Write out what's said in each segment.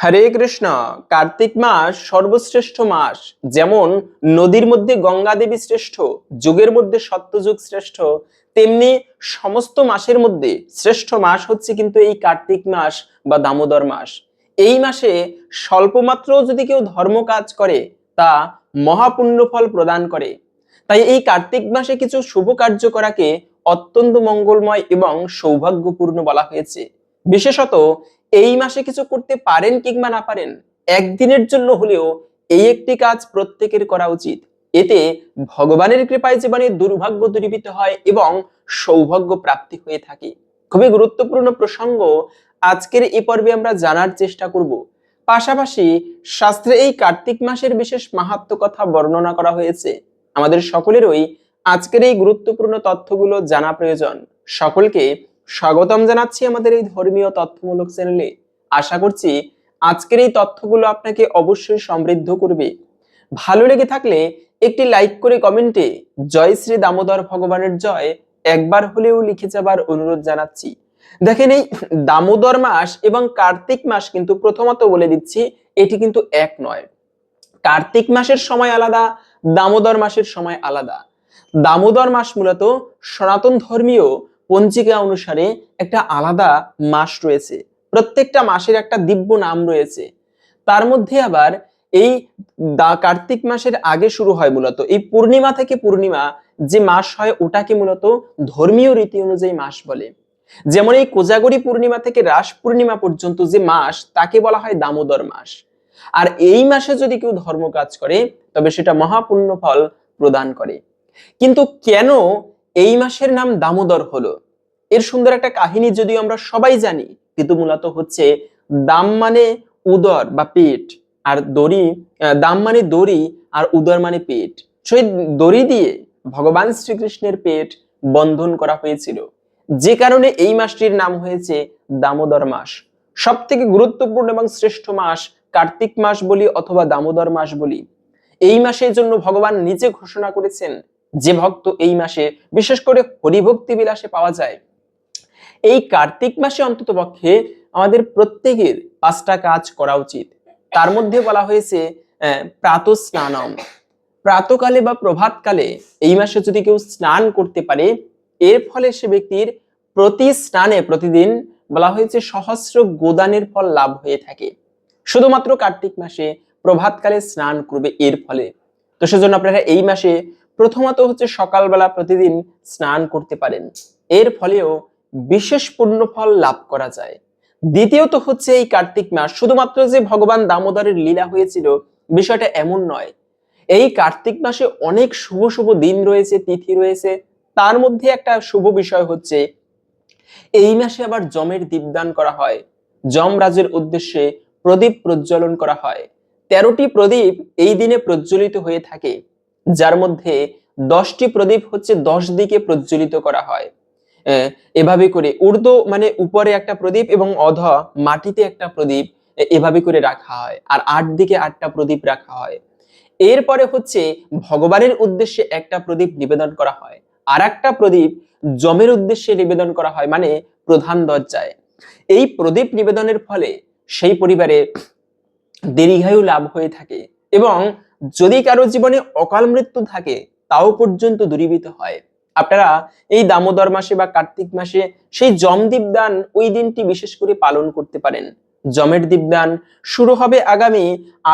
হরে কৃষ্ণ, কার্তিক মাস সর্বশ্রেষ্ঠ মাস। যেমন নদীর মধ্যে গঙ্গা দেবী শ্রেষ্ঠ, যুগের মধ্যে সত্যযুগ শ্রেষ্ঠ, তেমনি সমস্ত মাসের মধ্যে শ্রেষ্ঠ মাস হচ্ছে কিন্তু এই কার্তিক মাস বা দামোদর মাস। এই মাসে স্বল্পমাত্র যদি কেউ ধর্ম কাজ করে, তা মহাপুণ্য ফল প্রদান করে। তাই এই কার্তিক মাসে কিছু শুভ কার্য করাকে অত্যন্ত মঙ্গলময় এবং সৌভাগ্যপূর্ণ বলা হয়েছে। বিশেষত এই মাসে কিছু করতে পারেন কিংবা না পারেন, একদিনের জন্য হলেও এই একটি কাজ প্রত্যেকের করা উচিত। এতে ভগবানের কৃপায় জীবনে দুর্ভাগ্য দূরীভূত হয় এবং সৌভাগ্য প্রাপ্তি হয়ে থাকে। খুবই গুরুত্বপূর্ণ প্রসঙ্গ, আজকের এই পর্বে আমরা জানার চেষ্টা করব। পাশাপাশি শাস্ত্রে এই কার্তিক মাসের বিশেষ মাহাত্ম কথা বর্ণনা করা হয়েছে। আমাদের সকলেরই আজকের এই গুরুত্বপূর্ণ তথ্যগুলো জানা প্রয়োজন। সকলকে স্বাগতম জানাচ্ছি আমাদের এই ধর্মীয় তথ্যমূলক চ্যানেলে। আশা করছি আজকের এই তথ্যগুলো আপনাকে অবশ্যই সমৃদ্ধ করবে। ভালো লেগে থাকলে একটি লাইক করে কমেন্টে জয় শ্রী দামোদর ভগবানের জয় একবার হলেও লিখে যাবার অনুরোধ জানাচ্ছি। দেখেন এই দামোদর মাস এবং কার্তিক মাস কিন্তু প্রথমত বলে দিচ্ছি, এটি কিন্তু এক নয়। কার্তিক মাসের সময় আলাদা, দামোদর মাসের সময় আলাদা। দামোদর মাস মূলত সনাতন ধর্মীয় পঞ্জিকা অনুসারে একটা আলাদা মাস রয়েছে। প্রত্যেকটা মাসের একটা দিব্য নাম রয়েছে। তার মধ্যে আবার এই কার্তিক মাসের আগে শুরু হয় মূলত। এই পূর্ণিমা থেকে পূর্ণিমা যে মাস হয়, ওটাকে মূলত ধর্মীয় রীতি অনুযায়ী মাস বলে। যেমন এই কোজাগরি পূর্ণিমা থেকে রাস পূর্ণিমা পর্যন্ত যে মাস, তাকে বলা হয় দামোদর মাস। আর এই মাসে যদি কেউ ধর্ম কাজ করে, তবে সেটা মহাপুণ্য ফল প্রদান করে। কিন্তু কেন এই মাসের নাম দামোদর হলো। এর সুন্দর একটা কাহিনী যদিও আমরা সবাই জানি, কিন্তু মূলত হচ্ছে দাম মানে উদর বা পেট, আর দড়ি দাম মানে দড়ি আর উদর মানে পেট। সেই দড়ি দিয়ে ভগবান শ্রীকৃষ্ণের পেট বন্ধন করা হয়েছিল। যে কারণে এই মাসটির নাম হয়েছে দামোদর মাস। সব থেকে গুরুত্বপূর্ণ এবং শ্রেষ্ঠ মাস কার্তিক মাস বলি অথবা দামোদর মাস বলি। এই মাসের জন্য ভগবান নিজে ঘোষণা করেছেন যে ভক্ত এই মাসে, বিশেষ করে হরিভক্তি বিলাসে পাওয়া যায়, এই কার্তিক মাসে অন্তত পক্ষে আমাদের প্রত্যেকের পাঁচটা কাজ করা উচিত। তার মধ্যে বলা হয়েছে প্রাত স্নানম প্রাতকালে বা প্রভাতকালে এই মাসে যদি কেউ স্নান করতে পারে, এর ফলে সে ব্যক্তির প্রতি স্নানে প্রতিদিন বলা হয়েছে সহস্র গোদানের ফল লাভ হয়ে থাকে। শুধুমাত্র কার্তিক মাসে প্রভাতকালে স্নান করবে এর ফলে। তো সেজন্য আপনারা এই মাসে প্রথমত হচ্ছে সকালবেলা প্রতিদিন স্নান করতে পারেন। এর ফলেও বিশেষ পূর্ণ ফল লাভ করা যায়। দ্বিতীয়ত হচ্ছে এই কার্তিক মাস, শুধুমাত্র যে ভগবান দামোদরের লীলা হয়েছিল, বিষয়টা এমন নয়। এই কার্তিক মাসে অনেক শুভ শুভ দিন রয়েছে, তিথি রয়েছে। তার মধ্যে একটা শুভ বিষয় হচ্ছে, এই মাসে আবার জমের দীপদান করা হয়। যমরাজের উদ্দেশ্যে প্রদীপ প্রজ্বলন করা হয়। তেরোটি প্রদীপ এই দিনে প্রজ্বলিত হয়ে থাকে। যার মধ্যে দশটি প্রদীপ হচ্ছে দশ দিকে প্রজ্বলিত করা হয়। এভাবে করে ঊর্ধ্ব মানে উপরে একটা প্রদীপ এবং অধ মাটিতে একটা প্রদীপ এভাবে করে রাখা হয়। আর আট দিকে আটটা প্রদীপ রাখা হয়। এরপরে হচ্ছে ভগবানের উদ্দেশ্যে একটা প্রদীপ নিবেদন করা হয়। আর একটা প্রদীপ জমের উদ্দেশ্যে নিবেদন করা হয় মানে প্রধান দরজায়। এই প্রদীপ নিবেদনের ফলে সেই পরিবারে দীর্ঘায়ু লাভ হয়ে থাকে এবং যদি কারও জীবনে অকাল মৃত্যু থাকে, তাও পর্যন্ত দূরীভূত হয়। আপনারা এই দামোদর মাসে বা কার্তিক মাসে সেই জম দীপদান ওই দিনটি বিশেষ করে পালন করতে পারেন। জমের দীপদান শুরু হবে আগামী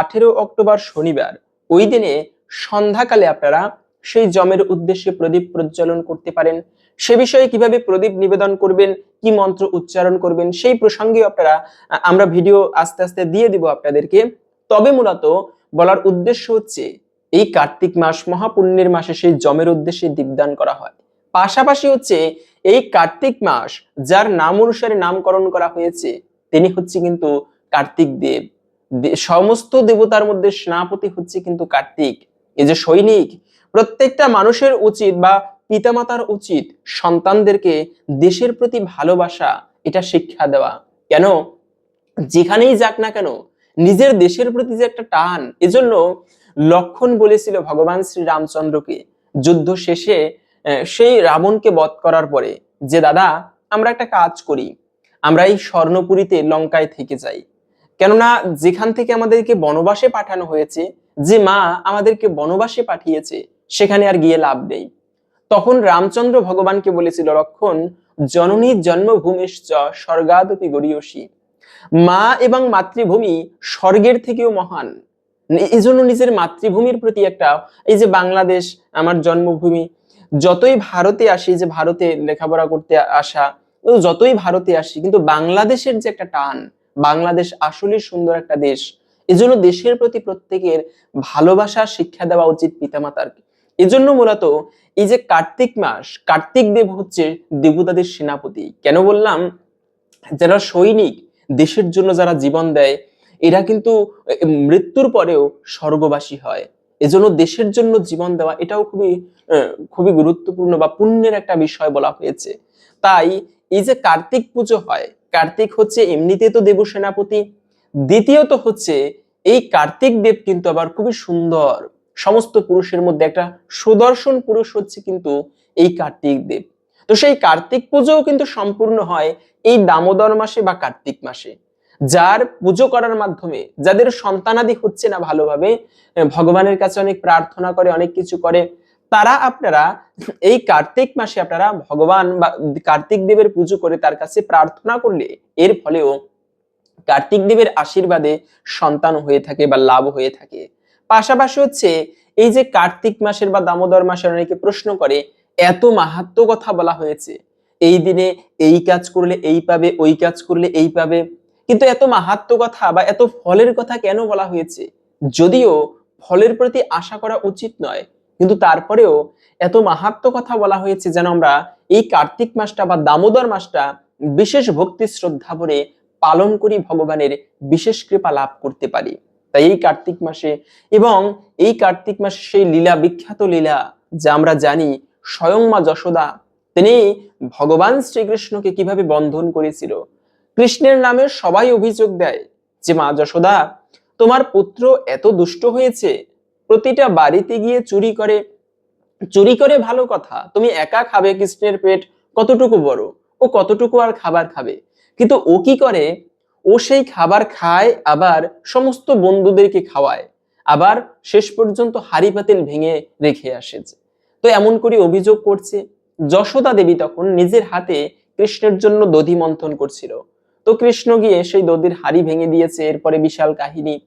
আঠেরো অক্টোবর শনিবার। ওই দিনে সন্ধ্যাকালে আপনারা সেই জমের উদ্দেশ্যে প্রদীপ প্রজ্বলন করতে পারেন। সে বিষয়ে কীভাবে প্রদীপ নিবেদন করবেন, কি মন্ত্র উচ্চারণ করবেন, সেই প্রসঙ্গে আপনারা আমরা ভিডিও আস্তে আস্তে দিয়ে দিব আপনাদেরকে। তবে মূলত বলার উদ্দেশ্য হচ্ছে, এই কার্তিক মাস মহাপুণ্যের মাসে সেই জমের উদ্দেশ্যে দীপদান করা হয়। পাশাপাশি হচ্ছে, এই কার্তিক মাস যার নাম অনুসারে নামকরণ করা হয়েছে, তিনি হচ্ছে কিন্তু কার্তিক দেব। সমস্ত দেবতার মধ্যে সেনাপতি হচ্ছে কিন্তু কার্তিক। এই যে সৈনিক, প্রত্যেকটা মানুষের উচিত বা পিতামাতার উচিত সন্তানদেরকে দেশের প্রতি ভালোবাসা, এটা শিক্ষা দেওয়া। কেন? যেখানেই যাক না কেন নিজের দেশের প্রতি যে একটা টান, এজন্য লক্ষণ বলেছিল ভগবান শ্রী রামচন্দ্রকে যুদ্ধ শেষে সেই রাবণকে বধ করার পরে যে, দাদা, আমরা একটা কাজ করি, আমরা এই স্বর্ণপুরীতে লঙ্কায় থেকে যাই। কেননা যেখান থেকে আমাদেরকে বনবাসে পাঠানো হয়েছে, যে মা আমাদেরকে বনবাসে পাঠিয়েছে, সেখানে আর গিয়ে লাভ নেই। তখন রামচন্দ্র ভগবানকে বলেছিল, লক্ষণ জননী জন্মভূমিশ্চ স্বর্গাদপি গরিয়সী মা এবং মাতৃভূমি স্বর্গের থেকেও মহান। এই জন্য নিজের মাতৃভূমির প্রতি একটা, এই যে বাংলাদেশ আমার জন্মভূমি, যতই ভারতে আসি যে ভারতে লেখাপড়া করতে আসা যতই ভারতে আসি, কিন্তু বাংলাদেশের যে একটা টান, বাংলাদেশ আসলে সুন্দর একটা দেশ এজন্য দেশের প্রতি প্রত্যেকের ভালোবাসা, শিক্ষা দেওয়া উচিত পিতামাতার। এজন্য মূলত এই যে কার্তিক মাস, কার্তিক দেব হচ্ছে দেবতাদের সেনাপতি। কেন বললাম? যারা সৈনিক দেশের জন্য যারা জীবন দেয়, এরা কিন্তু মৃত্যুর পরেও স্বর্গবাসী হয়। এজন্য দেশের জন্য জীবন দেওয়া এটাও খুবই খুবই গুরুত্বপূর্ণ বা পুণ্যের একটা বিষয় বলা হয়েছে। তাই এই যে কার্তিক পুজো হয়, কার্তিক হচ্ছে এমনিতে তো দেব সেনাপতি দ্বিতীয়ত হচ্ছে এই কার্তিক দেব কিন্তু আবার খুবই সুন্দর। সমস্ত পুরুষের মধ্যে একটা সুদর্শন পুরুষ হচ্ছে কিন্তু এই কার্তিক দেব। তো সেই কার্তিক পুজোও কিন্তু সম্পূর্ণ হয় এই দামোদর মাসে বা কার্তিক মাসে, যার পুজো করার মাধ্যমে যাদের সন্তানাদি হচ্ছে না ভালোভাবে ভগবানের কাছে অনেক প্রার্থনা করে, অনেক কিছু করে, তারা আপনারা এই কার্তিক মাসে আপনারা ভগবান বা কার্তিক দেবের পুজো করে তার কাছে প্রার্থনা করলে এর ফলেও কার্তিক দেবের আশীর্বাদে সন্তান হয়ে থাকে বা লাভ হয়ে থাকে। পাশাপাশি হচ্ছে এই যে কার্তিক মাসের বা দামোদর মাসের অনেকে প্রশ্ন করে, এত মাহাত্ম কথা বলা হয়েছে। এই দিনে এই কাজ করলে এই পাবে, ওই কাজ করলে এই পাবে। কিন্তু এত মাহাত্ম কথা বা এত ফলের কথা কেন বলা হয়েছে? যদিও ফলের প্রতি আশা করা উচিত নয়, কিন্তু তারপরেও এত মাহাত্ম কথা বলা হয়েছে যেন আমরা এই কার্তিক মাসটা বা দামোদর মাসটা বিশেষ ভক্তি শ্রদ্ধা ভরে পালন করি, ভগবানের বিশেষ কৃপা লাভ করতে পারি। তাই এই কার্তিক মাসে এবং এই কার্তিক মাসে সেই লীলা, বিখ্যাত লীলা যা আমরা জানি, স্বয়ং মা যশোদা তিনি ভগবান শ্রীকৃষ্ণকে কীভাবে বন্ধন করেছিল? কৃষ্ণের নামে সবাই অভিযোগ দেয় যে, মা যশোদা, তোমার পুত্র এত দুষ্ট হয়েছে, প্রতিটা বাড়িতে গিয়ে চুরি করে। চুরি করে ভালো কথা, তুমি একা খাবে কৃষ্ণের পেট, কতটুকু বড়? ও কতটুকু আর খাবার খাবে? কিন্তু ও কি করে? ও সেই খাবার খায়, আবার সমস্ত বন্ধুদেরকে খাওয়ায়। আবার শেষ পর্যন্ত হাড়ি পাতিল ভেঙে রেখে আসে তো এমন করে অভিযোগ করছে। যশোদা দেবী তখন নিজের হাতে কৃষ্ণের জন্য দধি মন্থন করছিল। তো কৃষ্ণ গিয়ে সেই দধির হাড়ি ভেঙে দিয়েছে, এরপরে বিশাল কাহিনী।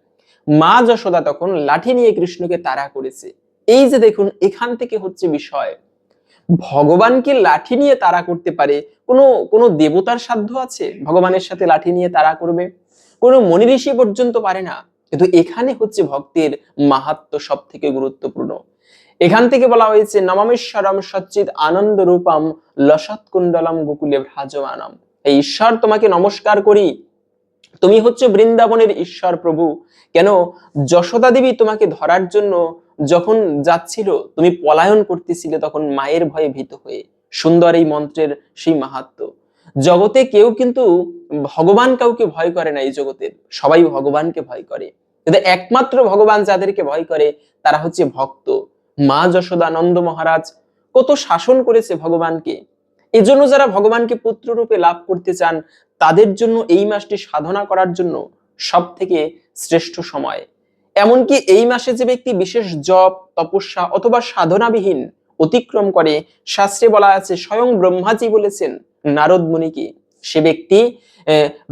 মা যশোদা তখন লাঠি নিয়ে কৃষ্ণকে তাড়া করেছে। এই যে দেখুন, এখান থেকে হচ্ছে বিষয়। ভগবানকে লাঠি নিয়ে তাড়া করতে পারে? কোনো কোনো দেবতার সাধ্য আছে? ভগবানের সাথে লাঠি নিয়ে তাড়া করবে? কোনো মনি ঋষি পর্যন্ত পারে না। কিন্তু এখানে হচ্ছে ভক্তের মাহাত্ম সব থেকে গুরুত্বপূর্ণ। এখান থেকে বলা হয়েছে, নমামেশ্বরম সচ্চিত আনন্দ রূপম লসৎ কুণ্ডলম গোকুলে ভ্রাজমানম এই ঈশ্বর তোমাকে নমস্কার করি। তুমি হচ্ছে বৃন্দাবনের ঈশ্বর প্রভু। কেন? যশোদা দেবী তোমাকে ধরার জন্য যখন যাচ্ছিল, তুমি পলায়ন করতেছিলে তখন মায়ের ভয়ে ভীত হয়ে। সুন্দর এই মন্ত্রের সেই মাহাত্ম জগতে কেউ কিন্তু ভগবান কাউকে ভয় করে না এই জগতের সবাই ভগবানকে ভয় করে। কিন্তু একমাত্র ভগবান যাদেরকে ভয় করে, তারা হচ্ছে ভক্ত। মা যশোদানন্দ মহারাজ কত শাসন করেছে ভগবানকে। এজন্য যারা ভগবানকে পুত্র রূপে লাভ করতে চান, তাদের জন্য এই মাসটি সাধনা করার জন্য সব থেকে শ্রেষ্ঠ সময়। এমনকি এই মাসে যে ব্যক্তি বিশেষ জপ, তপস্যা অথবা সাধনাবিহীন অতিক্রম করে, শাস্ত্রে বলা আছে, স্বয়ং ব্রহ্মাজি বলেছেন নারদ মুনিকে, সে ব্যক্তি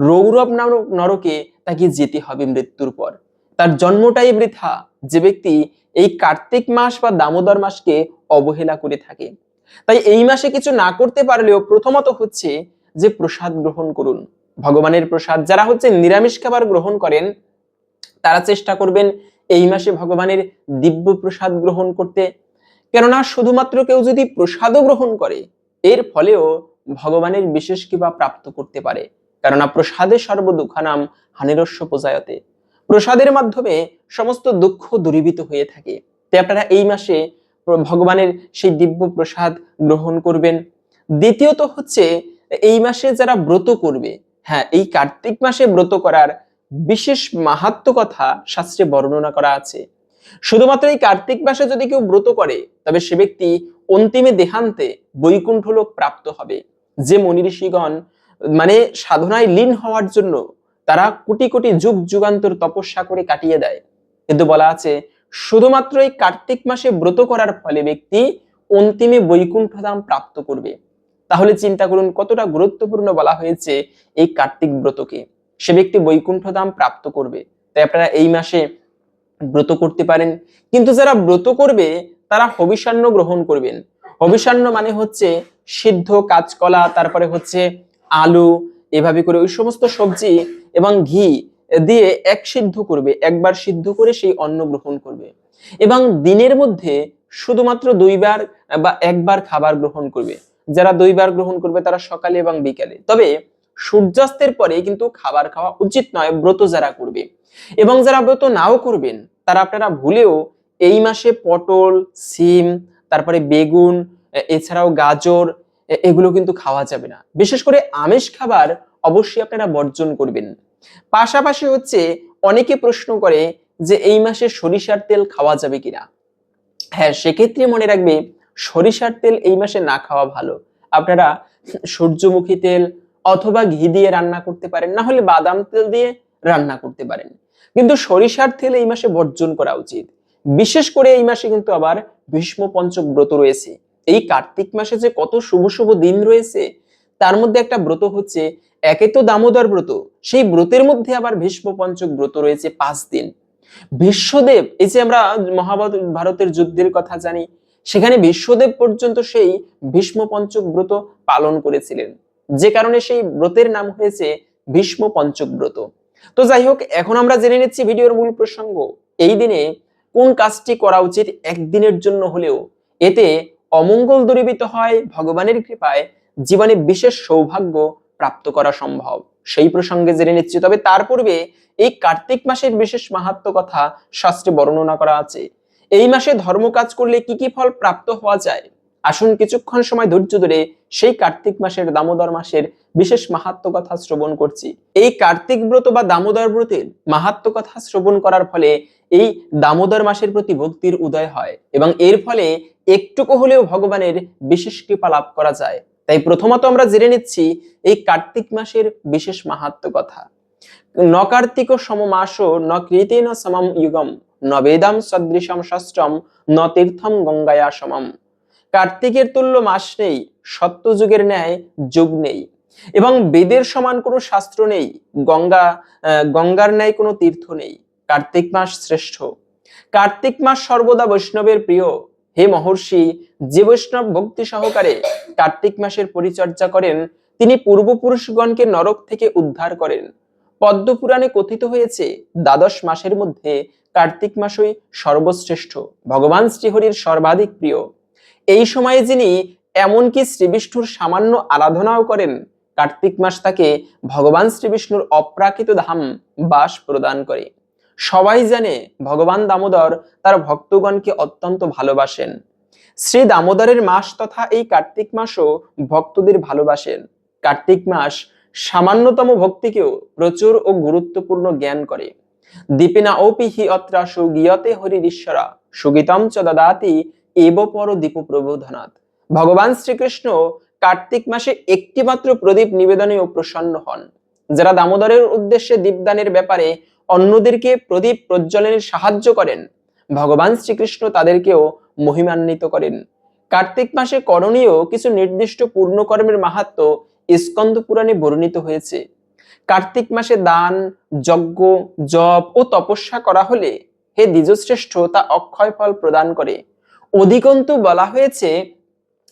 রৌরব নামক নরকে তাকে যেতে হবে মৃত্যুর পর। তার জন্মটাই বৃথা। যে ব্যক্তি এই কার্তিক মাস বা দামোদর মাসকে অবহেলা করে থাকে। তাই এই মাসে কিছু না করতে পারলেও প্রথমত হচ্ছে যে প্রসাদ গ্রহণ করুন। ভগবানের প্রসাদ, যারা হচ্ছে নিরামিষ খাবার গ্রহণ করেন, তারা চেষ্টা করবেন এই মাসে ভগবানের দিব্য প্রসাদ গ্রহণ করতে। কেননা শুধুমাত্র কেউ যদি প্রসাদও গ্রহণ করে, এর ফলেও ভগবানের বিশেষ কিবা প্রাপ্ত করতে পারে। কেননা প্রসাদে সর্বদুঃখানাম হানিরস্য প্রজায়তে। প্রসাদের মাধ্যমে সমস্ত দুঃখ দূরীভূত হয়ে থাকে। তাই আপনারা এই মাসে ভগবানের সেই দিব্য প্রসাদ গ্রহণ করবেন। দ্বিতীয়ত হচ্ছে, এই মাসে যারা ব্রত করবে হ্যাঁ এই কার্তিক মাসে ব্রত করার বিশেষ মাহাত্ম কথা শাস্ত্রে বর্ণনা করা আছে। শুধুমাত্র এই কার্তিক মাসে যদি কেউ ব্রত করে, তবে সে ব্যক্তি অন্তিমে দেহান্তে বৈকুণ্ঠ লোক প্রাপ্ত হবে। যে মনি ঋষিগণ মানে সাধনায় লীন হওয়ার জন্য তারা কোটি কোটি যুগ যুগান্তর তপস্যা করে কাটিয়ে দেয়। কিন্তু বলা আছে, শুধুমাত্র এই কার্তিক মাসে ব্রত করার ফলে ব্যক্তি অন্তিমে বৈকুণ্ঠ ধাম প্রাপ্ত করবে। তাহলে চিন্তা করুন, কতটা গুরুত্বপূর্ণ বলা হয়েছে এই কার্তিক ব্রতকে। সে ব্যক্তি বৈকুণ্ঠ ধাম প্রাপ্ত করবে। তাই আপনারা এই মাসে ব্রত করতে পারেন। কিন্তু যারা ব্রত করবে, তারা হবিষান্ন গ্রহণ করবেন। হবিষান্ন মানে হচ্ছে সিদ্ধ, কাঁচকলা, তারপরে হচ্ছে আলু এভাবে করে ওই সমস্ত সবজি এবং ঘি দিয়ে এক সিদ্ধ করবে, একবার সিদ্ধ করে সেই অন্ন গ্রহণ করবে। এবং দিনের মধ্যে শুধুমাত্র দুইবার বা একবার খাবার গ্রহণ করবে। যারা দুইবার গ্রহণ করবে তারা সকালে এবং বিকালে। তবে সূর্যাস্তের পরে কিন্তু খাবার খাওয়া উচিত নয়, ব্রত যারা করবে। এবং যারা ব্রত নাও করবেন, তারা আপনারা ভুলেও এই মাসে পটল, সিম, তারপরে বেগুন এছাড়াও গাজর এগুলো কিন্তু খাওয়া যাবে না। বিশেষ করে আমিষ খাবার অবশ্যই আপনারা বর্জন করবেন। পাশাপাশি হচ্ছে অনেকে প্রশ্ন করে যে এই মাসে সরিষার তেল খাওয়া যাবে কিনা। হ্যাঁ সেক্ষেত্রে মনে রাখবে সরিষার তেল এই মাসে না খাওয়া ভালো। আপনারা সূর্যমুখী তেল অথবা ঘি দিয়ে রান্না করতে পারেন, না হলে বাদাম তেল দিয়ে রান্না করতে পারেন। কিন্তু সরিষার তেল এই মাসে বর্জন করা উচিত। বিশেষ করে এই মাসে কিন্তু আবার ভীষ্ম পঞ্চক ব্রত রয়েছে। এই কার্তিক মাসে যে কত শুভ শুভ দিন রয়েছে, তার মধ্যে একটা ব্রত হচ্ছে একে তো দামোদর ব্রত, সেই ব্রতের মধ্যে আবার ভীষ্ম পঞ্চক ব্রত রয়েছে পাঁচ দিন। বিশ্বদেব এই যে আমরা মহাভারত, ভারতের যুদ্ধের কথা জানি, সেখানে বিশ্বদেব পর্যন্ত সেই ভীষ্ম পঞ্চক ব্রত পালন করেছিলেন। যে কারণে সেই ব্রতের নাম হয়েছে ভীষ্ম পঞ্চক ব্রত। তো যাই হোক, এখন আমরা জেনে নিচ্ছি ভিডিওর মূল প্রসঙ্গ। এই দিনে কোন কাজটি করা উচিত একদিনের জন্য হলেও? এতে অমঙ্গল দূরীভূত হয় ভগবানের কৃপায়, জীবনে বিশেষ সৌভাগ্য প্রাপ্ত করা সম্ভব। সেই প্রসঙ্গে জেনে নিচ্ছি, তবে তার পূর্বে এই কার্তিক মাসের বিশেষ মাহাত্ম কথা শাস্ত্রে বর্ণনা করা আছে। এই মাসে ধর্ম কাজ করলে কি কি ফল প্রাপ্ত হওয়া যায়? আসুন কিছুক্ষণ সময় ধৈর্য ধরে সেই কার্তিক মাসের দামোদর মাসের বিশেষ মাহাত্ম কথা শ্রবণ করছি। এই কার্তিক ব্রত বা দামোদর ব্রতের মাহাত্ম কথা শ্রবণ করার ফলে এই দামোদর মাসের প্রতি ভক্তির উদয় হয় এবং এর ফলে একটুকু হলেও ভগবানের বিশেষ কৃপা লাভ করা যায়। তাই প্রথমত আমরা জেনে নিচ্ছি এই কার্তিক মাসের বিশেষ মাহাত্ম কথা। ন কার্তিক সম মাস ন কৃতে ন সমম যুগম, ন বেদাম সদৃশম ষষ্ঠম, ন তীর্থম গঙ্গায়া সমম। কার্তিকের তুল্য মাস নেই সত্যযুগের ন্যায় যুগ নেই এবং বেদের সমান কোনো শাস্ত্র নেই, গঙ্গা গঙ্গার ন্যায় কোনো তীর্থ নেই। কার্তিক মাস শ্রেষ্ঠ। কার্তিক মাস সর্বদা বৈষ্ণবের প্রিয়। হে মহর্ষি, যে বৈষ্ণব ভক্তি সহকারে কার্তিক মাসের পরিচর্যা করেন, তিনি পূর্বপুরুষগণকে নরক থেকে উদ্ধার করেন। পদ্মপুরাণে কথিত হয়েছে, দ্বাদশ মাসের মধ্যে কার্তিক মাসই সর্বশ্রেষ্ঠ। ভগবান শ্রীহরির সর্বাধিক প্রিয়। এই সময়ে যিনি এমনকি শ্রীবিষ্ণুর সামান্য আরাধনাও করেন, কার্তিক মাস তাকে ভগবান শ্রীবিষ্ণুর অপ্রাকৃত ধাম বাস প্রদান করে। সবাই জানে ভগবান দামোদর তার ভক্তগণকে অত্যন্ত ভালোবাসেন। শ্রী দামোদরের মাস তথা এই কার্তিক মাসও ভক্তদের ভালোবাসেন। কার্তিক মাস সামান্যতম ভক্তিকেও প্রচুর ও গুরুত্বপূর্ণ জ্ঞান করে। দীপিনা ওপি হি অত্রা সুগীয়তে হরিশ্বরা সুগীতম চ দদাতি এব পর দীপ প্রবোধনাথ। ভগবান শ্রীকৃষ্ণ কার্তিক মাসে একটিমাত্র প্রদীপ নিবেদনেও প্রসন্ন হন। যারা দামোদরের উদ্দেশ্যে দীপদানের ব্যাপারে অন্যদেরকে প্রদীপ প্রজ্বলনের সাহায্য করেন। ভগবান শ্রীকৃষ্ণ তাদেরকেও মহিমান্বিত করেন। কার্তিক মাসে করণীয় কিছু নির্দিষ্ট পূর্ণকর্মের মাহাত্ম স্কন্দ পুরাণে বর্ণিত হয়েছে। কার্তিক মাসে দান, যজ্ঞ, জপ ও তপস্যা করা হলে হে দ্বিজশ্রেষ্ঠ তা অক্ষয় ফল প্রদান করে। অধিকন্তু বলা হয়েছে,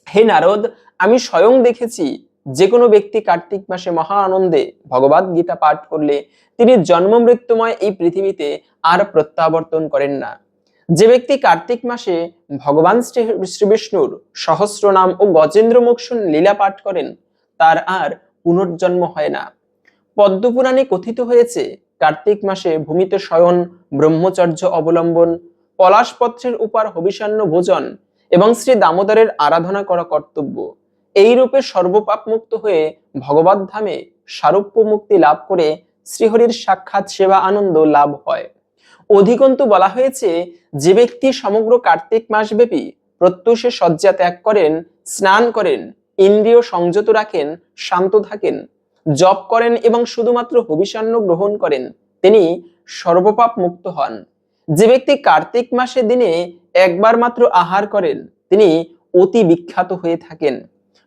হে নারদ, আমি স্বয়ং দেখেছি যে কোনো ব্যক্তি কার্তিক মাসে মহা আনন্দে ভগবদ গীতা পাঠ করলে তিনি জন্ম মৃত্যুময় এই পৃথিবীতে আর প্রত্যাবর্তন করেন না। যে ব্যক্তি কার্তিক মাসে ভগবান শ্রী শ্রীবিষ্ণুর সহস্র নাম ও গজেন্দ্র মোক্ষণ লীলা পাঠ করেন, তার আর পুনর্জন্ম হয় না। পদ্মপুরাণে কথিত হয়েছে, কার্তিক মাসে ভূমিতে শয়ন, ব্রহ্মচর্য অবলম্বন পলাশপত্রের উপর হবিষান্ন ভোজন এবং শ্রী দামোদরের আরাধনা করা কর্তব্য। এই রূপে সর্বপাপ মুক্ত হয়ে ভগবত ধামে সারূপ্য মুক্তি লাভ করে শ্রীহরির সাক্ষাৎ সেবা আনন্দ লাভ হয়। অধিকন্তু বলা হয়েছে, যে ব্যক্তি সমগ্র কার্তিক মাসব্যাপী প্রত্যুষে শয্যা ত্যাগ করেন, স্নান করেন, ইন্দ্রিয় সংযত রাখেন, শান্ত থাকেন, জপ করেন এবং শুধুমাত্র হবিষান্ন গ্রহণ করেন, তিনি সর্বপাপ মুক্ত হন। যে ব্যক্তি কার্তিক মাসে দিনে একবার মাত্র আহার করেন, তিনি অতি বিখ্যাত হয়ে থাকেন।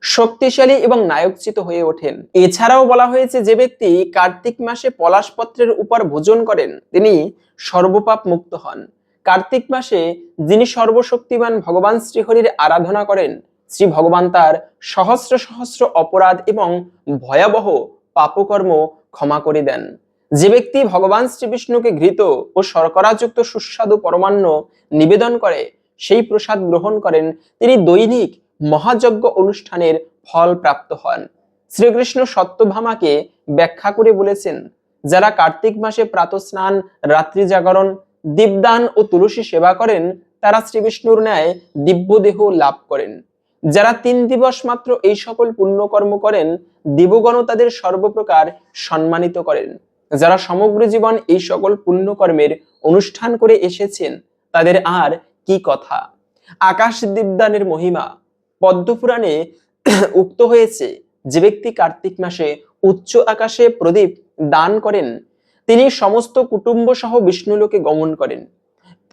শক্তিশালী এবং নায়কচিত হয়ে ওঠেন। এছাড়াও বলা হয়েছে, যে ব্যক্তি কার্তিক মাসে পলাশপত্রের উপর ভোজন করেন, তিনি সর্বপাপ মুক্ত হন। কার্তিক মাসে যিনি সর্বশক্তিমান ভগবান শ্রীহরির আরাধনা করেন, শ্রী ভগবান তার সহস্র সহস্র অপরাধ এবং ভয়াবহ পাপকর্ম ক্ষমা করে দেন। যে ব্যক্তি ভগবান শ্রীবিষ্ণুকে ঘৃত ও শর্করাযুক্ত সুস্বাদু পরমান্ন নিবেদন করে, সেই প্রসাদ গ্রহণ করেন, তিনি দৈনিক মহাযজ্ঞ অনুষ্ঠানের ফল প্রাপ্ত হন। শ্রীকৃষ্ণ সত্যভামাকে ব্যাখ্যা করে বলেছেন, যারা কার্তিক মাসে প্রাতঃস্নান, রাত্রি জাগরণ, দীপদান ও তুলসী সেবা করেন, তারা শ্রীবিষ্ণুর ন্যায় দিব্য দেহ লাভ করেন। যারা তিন দিবস মাত্র এই সকল পুণ্যকর্ম করেন দেবগণ তাদের সর্বপ্রকার সম্মানিত করেন। যারা সমগ্র জীবন এই সকল পুণ্যকর্মের অনুষ্ঠান করে এসেছেন, তাদের আর কি কথা? আকাশ দীপদানের মহিমা পদ্মপুরাণে উক্ত হয়েছে যে ব্যক্তি কার্তিক মাসে উচ্চ আকাশে প্রদীপ দান করেন, তিনি সমস্ত কুটুম্ব সহ বিষ্ণুলোকে গমন করেন।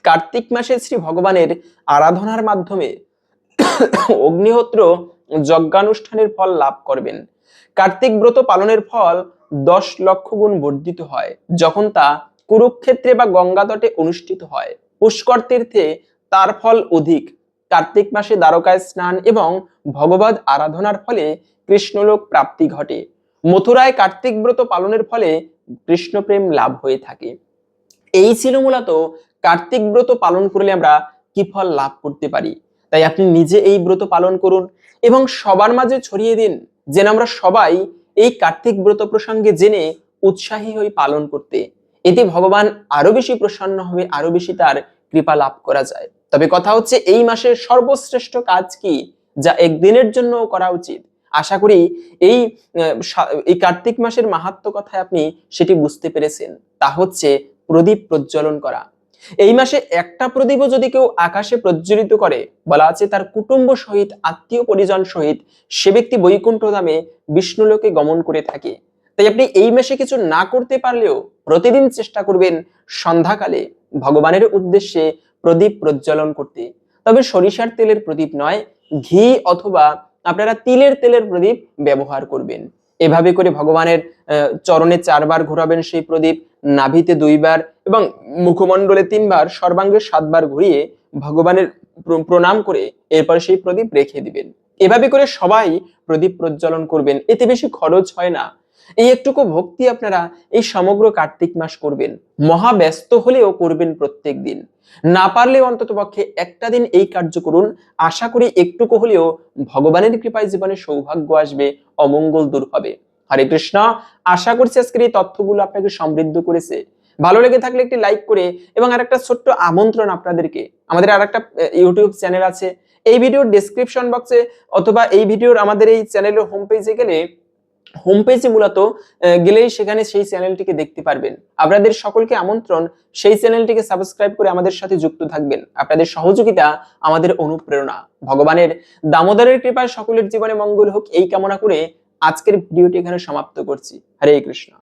কার্তিক মাসে শ্রী ভগবানের আরাধনার মাধ্যমে অগ্নিহোত্র যজ্ঞানুষ্ঠানের ফল লাভ করবেন। কার্তিক ব্রত পালনের ফল দশ লক্ষ গুণ বর্ধিত হয়, যখন তা কুরুক্ষেত্রে বা গঙ্গা তটে অনুষ্ঠিত হয়। পুষ্কর তীর্থে তার ফল অধিক কার্তিক মাসে দ্বারকায় স্নান এবং ভগবদ আরাধনার ফলে কৃষ্ণলোক প্রাপ্তি ঘটে। মথুরায় কার্তিক ব্রত পালনের ফলে কৃষ্ণপ্রেম লাভ হয়ে থাকে। এই ছিল মূলত কার্তিক ব্রত পালন করলে আমরা কি ফল লাভ করতে পারি? তাই আপনি নিজে এই ব্রত পালন করুন এবং সবার মাঝে ছড়িয়ে দিন যেন আমরা সবাই এই কার্তিক ব্রত প্রসঙ্গে জেনে উৎসাহী হই পালন করতে। এতে ভগবান আরও বেশি প্রসন্ন হবে, আরও বেশি তার কৃপা লাভ করা যায়। তবে কথা হচ্ছে, এই মাসের সর্বশ্রেষ্ঠ কাজ কি যা একদিনের জন্য করা উচিত? আশা করি এই এই কার্তিক মাসের মাহাত্ম কথায় আপনি সেটি বুঝতে পেরেছেন। তা হচ্ছে প্রদীপ প্রজ্বলন করা। এই মাসে একটা প্রদীপও যদি কেউ আকাশে প্রজ্বলিত করে, বলা আছে তার কুটুম্ব সহিত, আত্মীয় পরিজন সহিত, সে ব্যক্তি বৈকুণ্ঠ ধামে বিষ্ণুলোকে গমন করে থাকে। তাই আপনি এই মাসে কিছু না করতে পারলেও প্রতিদিন চেষ্টা করবেন সন্ধ্যাকালে ভগবানের উদ্দেশ্যে প্রদীপ প্রজ্বলন করতে। তবে সরিষার তেলের প্রদীপ নয়, ঘি অথবা আপনারা তিলের তেলের প্রদীপ ব্যবহার করবেন। এভাবে করে ভগবানের চরণে চারবার ঘোরাবেন সেই প্রদীপ, নাভিতে দুইবার এবং মুখমণ্ডলে তিনবার, সর্বাঙ্গে সাতবার ঘুরিয়ে ভগবানের প্রণাম করে এরপর সেই প্রদীপ রেখে দিবেন। এভাবে করে সবাই প্রদীপ প্রজ্বলন করবেন। এতে বেশি খরচ হয় না। এই একটুকু ভক্তি আপনারা এই সমগ্র কার্তিক মাস করবেন। মহা ব্যস্ত হলেও করবেন প্রত্যেক দিন। না পারলে অন্তত পক্ষে একটা দিন এই কার্য করুন। আশা করি একটুকু হলেও ভগবানের কৃপায় জীবনে সৌভাগ্য আসবে, অমঙ্গল দূর হবে। হরে কৃষ্ণ, আশা করছি আজকের এই তথ্যগুলো আপনাকে সমৃদ্ধ করেছে। ভালো লেগে থাকলে একটি লাইক করে এবং আর একটা ছোট্ট আমন্ত্রণ আপনাদেরকে। আমাদের আর একটা ইউটিউব চ্যানেল আছে। এই ভিডিওর ডেসক্রিপশন বক্সে অথবা এই ভিডিওর আমাদের এই চ্যানেলের হোম পেজে গেলে হোম পেজে মূলত গেলেই সেখানে সেই চ্যানেলটিকে দেখতে পারবেন। আপনাদের সকলকে আমন্ত্রণ, সেই চ্যানেলটিকে সাবস্ক্রাইব করে আমাদের সাথে যুক্ত থাকবেন। আপনাদের সহযোগিতা আমাদের অনুপ্রেরণা। ভগবানের দামোদরের কৃপায় সকলের জীবনে মঙ্গল হোক, এই কামনা করে আজকের ভিডিওটি এখানে সমাপ্ত করছি। হরে কৃষ্ণ।